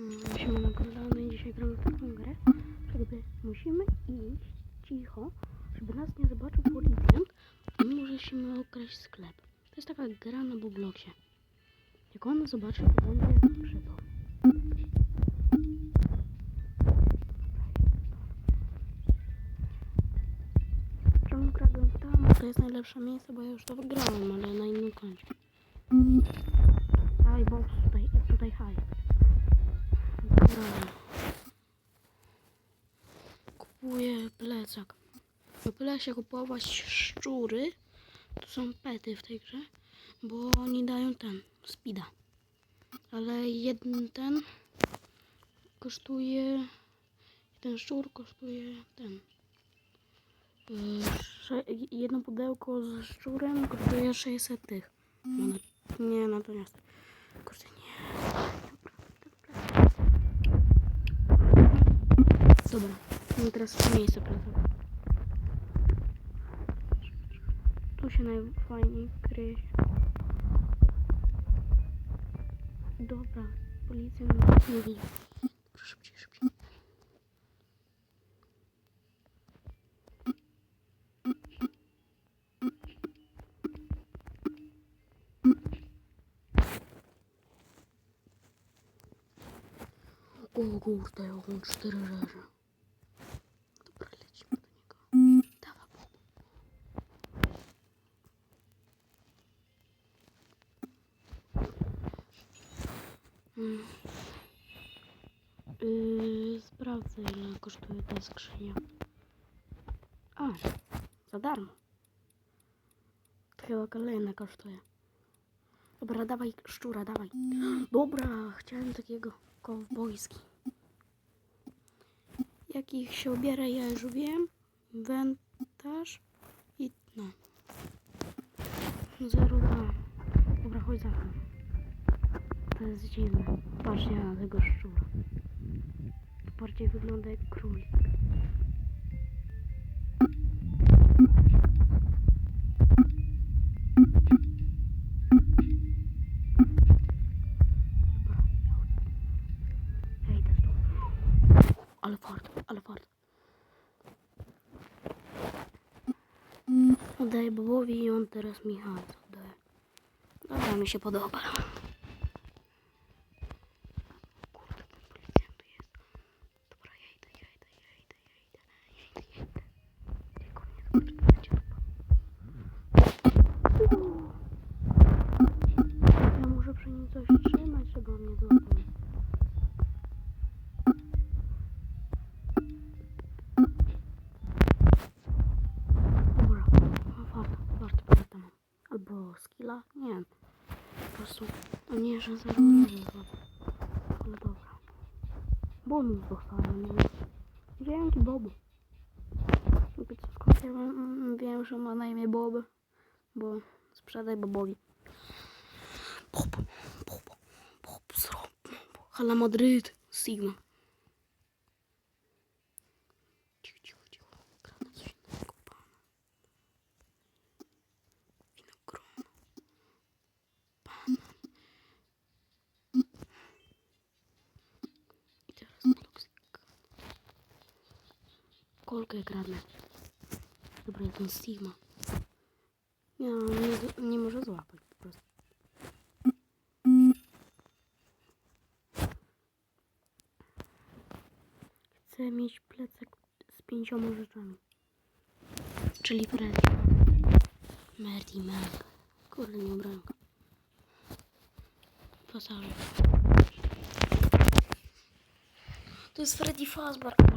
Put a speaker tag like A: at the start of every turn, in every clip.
A: Musimy nagrywamy dzisiaj gramy taką grę, jakby musimy iść cicho, żeby nas nie zobaczył policjant i my musimy okraść sklep. To jest taka gra na Bubloxie. Jak on zobaczy, to będzie przypał. Czemu kradłem tam? To jest najlepsze miejsce, bo ja już to wygrałem, ale na innym koncie. Daj, box tutaj, tutaj haj. Kupuję plecak. Opyla się kupować szczury. To są pety w tej grze, bo oni dają ten, speeda. Ale jeden ten kosztuje, ten szczur kosztuje ten. Yy, jedno pudełko z szczurem kosztuje 600 tych. Monet. Nie, natomiast. Kurde, nie. Dobra, no teraz miejsce praca. Tu się najfajniej kryje. Dobra, policja nas nie widzi. Szybciej, szybciej. O kurde, cztery rzeczy. Dobra, lecimy do niego. Dawaj, Bob. Mm. Yy, sprawdzę ile kosztuje ta skrzynia. A, za darmo. To chyba kolejna kosztuje. Dobra, dawaj szczura, dawaj. Dobra, chciałem takiego kowbojski. Jakich się ubiera, ja już wiem. Wentaż i no. Zero dwa. Dobra, chodź za mną. To jest dziwne. Patrzcie na tego szczura. Bardziej wygląda jak królik. Ale fart, ale fart. Oddaję Bobowi i on teraz mi hajs oddaje. Dobra, mi się podoba. Kurde, ten policjant tu jest. Dobra, ja idę, ja idę, ja idę, ja idę, ja idę, ja idę. Tylko nie zobaczy, to będzie dupa. Ja muszę przy nim coś trzymać, żeby on nie złapał. Dobra, mam farta, farta, farta mam. Skilla, nie wiem. Po prostu, nie, że razy złapał. Ale dobra. Bonus dostałem, nie? Dzięki Bobu. Skąd ja wiem, wiem, że ma na imię Bob, bo sprzedaj Bobowi. Bob, Bob, Bob, zrób. Hala Madryt, Sigma. Cicho, cicho, cicho. Kradnę coś innego, pana. Winogrono. Banan. I teraz toksyk. Kolkę kradnę. Dobra, ten Sigma. Nie, on nie, nie może złapać po prostu. Chcę mieć plecak z pięcioma rzeczami. Czyli Freddy. Merdy Mac. Kurde, nie ubrałem go. Pasażer. To jest Freddy Fazbear.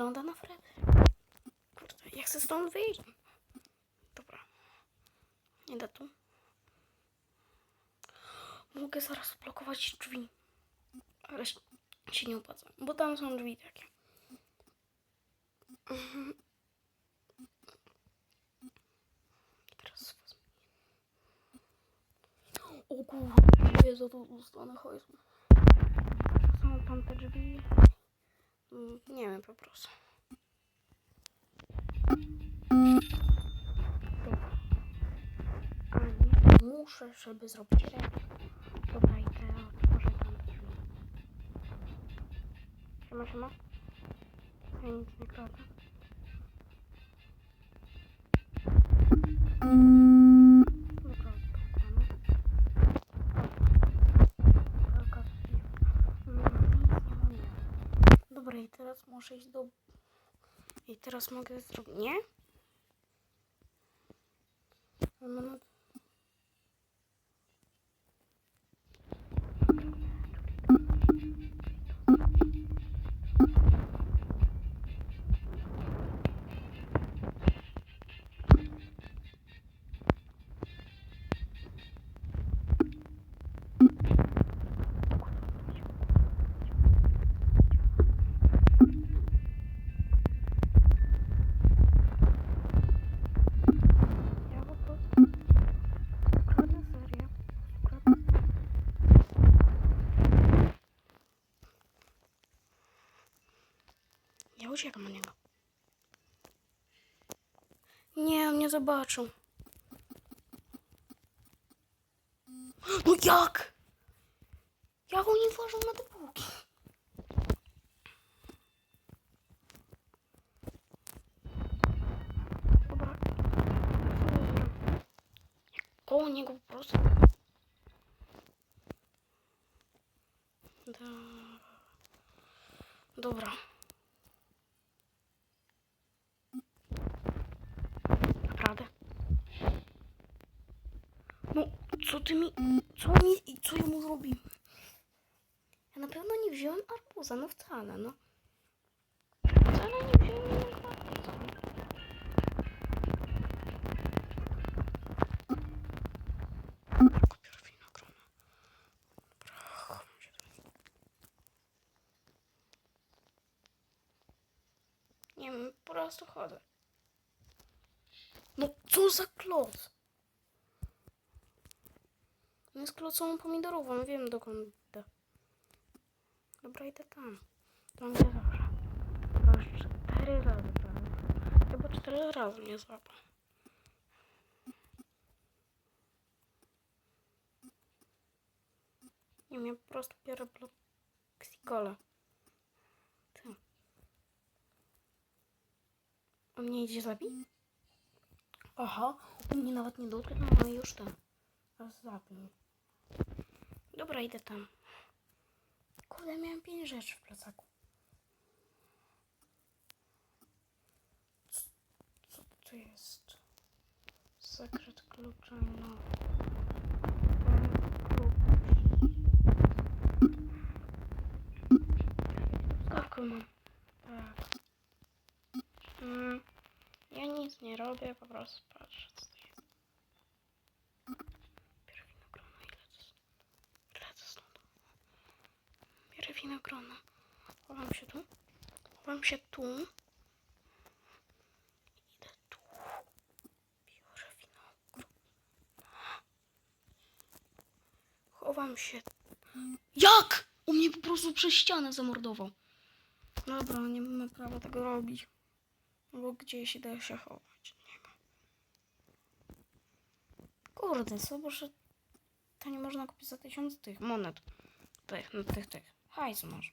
A: Wygląda na Freddy. Kurde, ja chcę stąd wyjść. Dobra. Idę tu. Mogę zaraz blokować drzwi. Ale się- nie opłaca, bo tam są drzwi takie. Teraz wezmę. O kurwa, Jezu, tu dostanę hojsu. Są tam te drzwi. Mm, nie wiem po prostu. Muszę, żeby zrobić rękę. Tutaj te otworzę tam drzwi. Siema, siema. Ja nic nie. Teraz muszę iść do... I teraz mogę zrobić... Nie? Ale mam- Ja uciekam od niego. Nie, on mnie zobaczył. No jak? Jak oni włożą na te półki? Dobra. Dobra. Koło niego po prostu. Da. Dobra. Naprawdę? No, co ty mi... Co mi... Co ja mu zrobiłem? Ja na pewno nie wziąłem arbuza, no wcale, no. Wcale nie wziąłem innego arbuza. Nie wiem, po prostu chodzę. No co za kloc? No jest klocą pomidorową, wiem dokąd idę. Dobra, idę tam. Tam gdzie zawsze. Chyba już cztery razy prawie. Chyba cztery razy mnie złapał. Nie ja po prostu biorę blok Xikola. On mnie idzie zabić? Aha, on mnie nawet nie dotknął, no już ten. Zabił. Dobra, idę tam. Kurde, miałem pięć rzeczy w plecaku. Co, co to jest? Sekret klucza no. Skawkę mam. Tak. Mm, ja nic nie robię, po prostu patrzę co to jest. Biorę winogrona i lecę, lecę stąd. Biorę winogrona. Chowam się tu. Chowam się tu. Idę tu. Biorę winogron. Chowam się. Jak? U mnie po prostu przez ścianę zamordował. Dobra, nie mamy prawa tego robić. No Bo gdzieś da się chować. Nie ma. Kurde, co, że to nie można kupić za tysiąc tych monet. Tych, no tych, tych. Hajsu masz.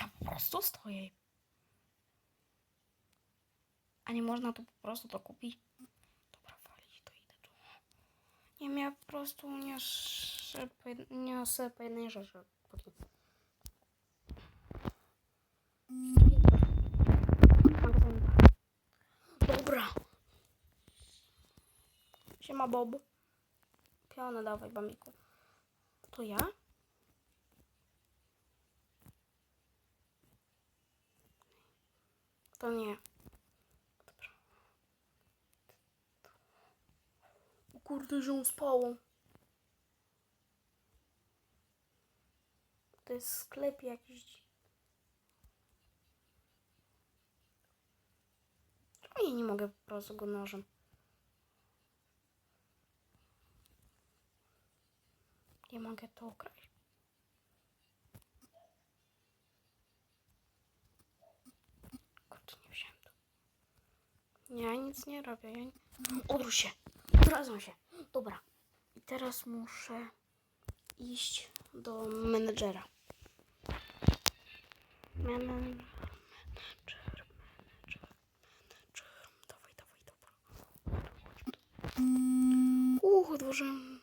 A: Ja po prostu stoję. A nie można tu po prostu to kupić? Dobra, walić, to idę tu. Nie wiem, ja po prostu niosę po, jed- niosę po jednej rzeczy. Potem. Magazyn. Dobra. Siema Bob. Pionę dawaj, bamiku. To ja? To nie. Dobra. O kurde, że spało. To jest sklep jakiś. Ja nie mogę po prostu go nożem? Nie mogę to ukraść. Kurde, nie wziąłem. Nie, ja nic nie robię. Ja nie... Odwróć się. Odrazą się. Dobra. I teraz muszę iść do menedżera. Menedżer, menedżer, menedżer, menedżer. Dawaj, dawaj, dobra. Uch, odłożyłem.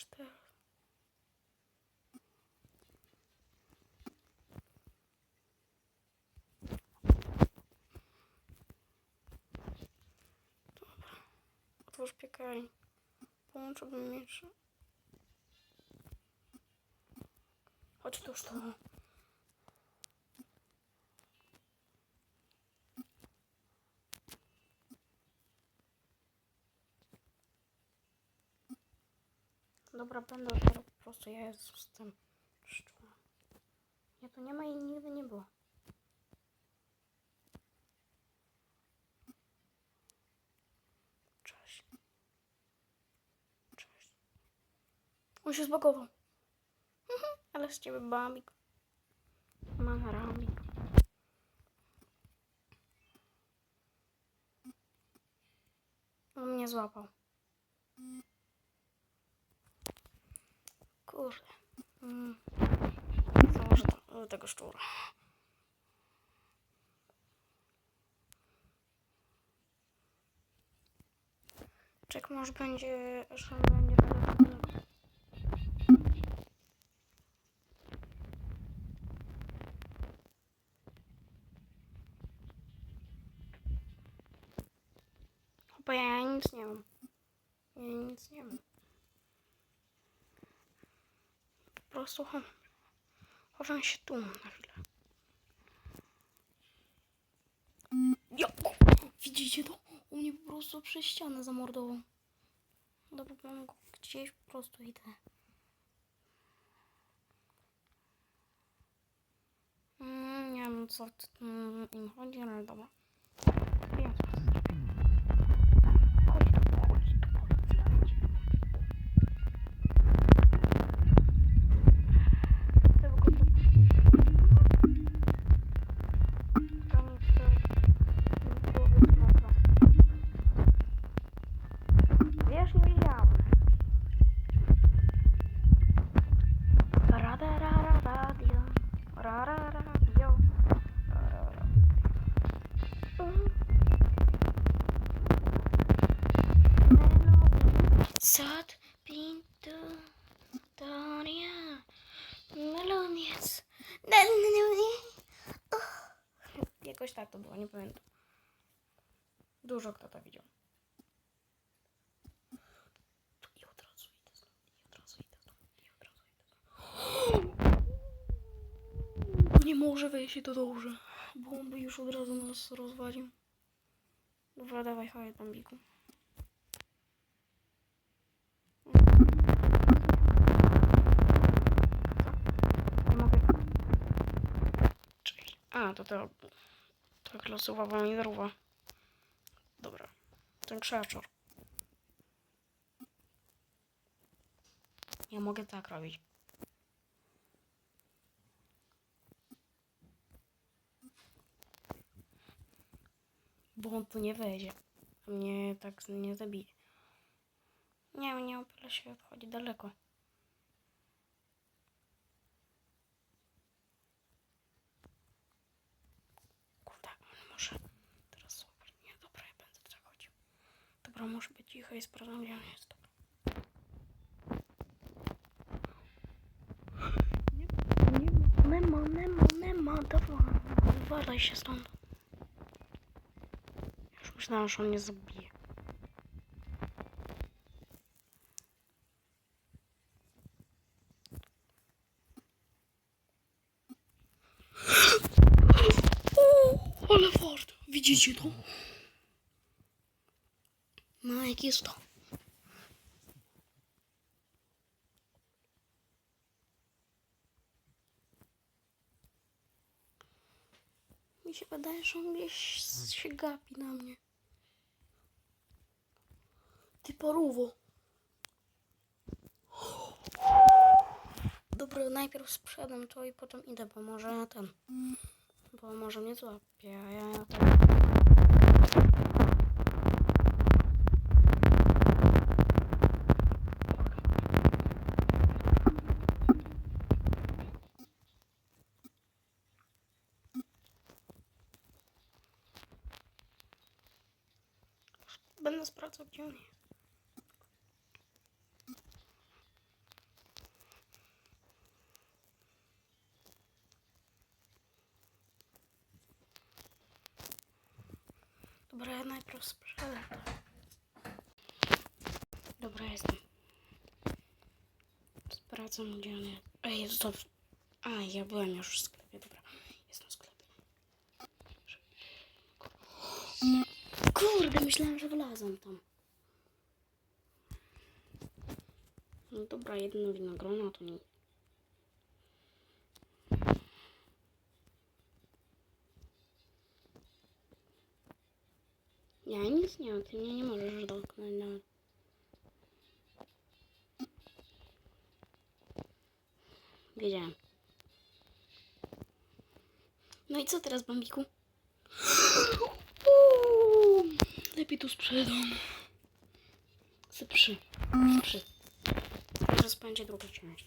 A: Połącz te. Otwórz piekarnik. Połączyłbym jeszcze. Chodź tu już to. Dobra, będę otwierał po prostu. Ja jestem szczura. Nie, to nie ma i nigdy nie było. Cześć. Cześć. On się zbagował. Mhm, Ale z ciebie bambik. Mam rambik. On mnie złapał. Kurde. Mm. Założę to, tego szczura. Czek może będzie, że będzie. Chyba ja nic nie mam. Ja nic nie mam. Po prostu chowam. Się tu na chwilę. Ja, widzicie to? U mnie po prostu przez ścianę zamordował. Dobra, mam go gdzieś po prostu idę. Mm, nie wiem co mm, im chodzi, ale dobra. Sad, pinto, Doria, meloniec. Jakoś tak to było, nie pamiętam. Dużo kto to widział. Nie może wejść i to dobrze, bo już od razu nas rozwalił. Dobra, dawaj, chodź tam, Biku. Co? Mogę. Czyli. A, to to. Tak losowa pomidorowa. Dobra. Ten krzaczor. Ja mogę tak robić. Bo on tu nie wejdzie. Mnie tak nie zabije. Nie, nie opala się odchodzi daleko. Kurde, on może teraz złapać. Nie, dobra, ja będę przechodził. Dobra, muszę być cicho i sprawdzam, gdzie on jest. Dobra. Nie nie ma, nie ma, dobra. Uważaj się stąd. Już myślałam, że on mnie zabije. Ale fart. Widzicie to? No, jak jest to? Mi się wydaje, że on gdzieś się gapi na mnie. Ty paruwo. Dobra, najpierw sprzedam to i potem idę, bo może ten. Bo może mnie złapie, a ja tam. Będę sprawdzał, gdzie on jest. Dobra, ja najpierw sprzedam to. Dobra, jestem. Sprawdzam, gdzie on jest. Ej, stop. A, ja byłem już w sklepie, dobra. Jestem w sklepie. Kurde, myślałem, że wlazłem tam. No dobra, jedno winogrono to nie. Ja nic nie ty mnie nie możesz dotknąć nawet. Wiedziałem. No i co teraz, Bambiku? Lepiej tu sprzedam. Za trzy. Trzy. Teraz będzie druga część.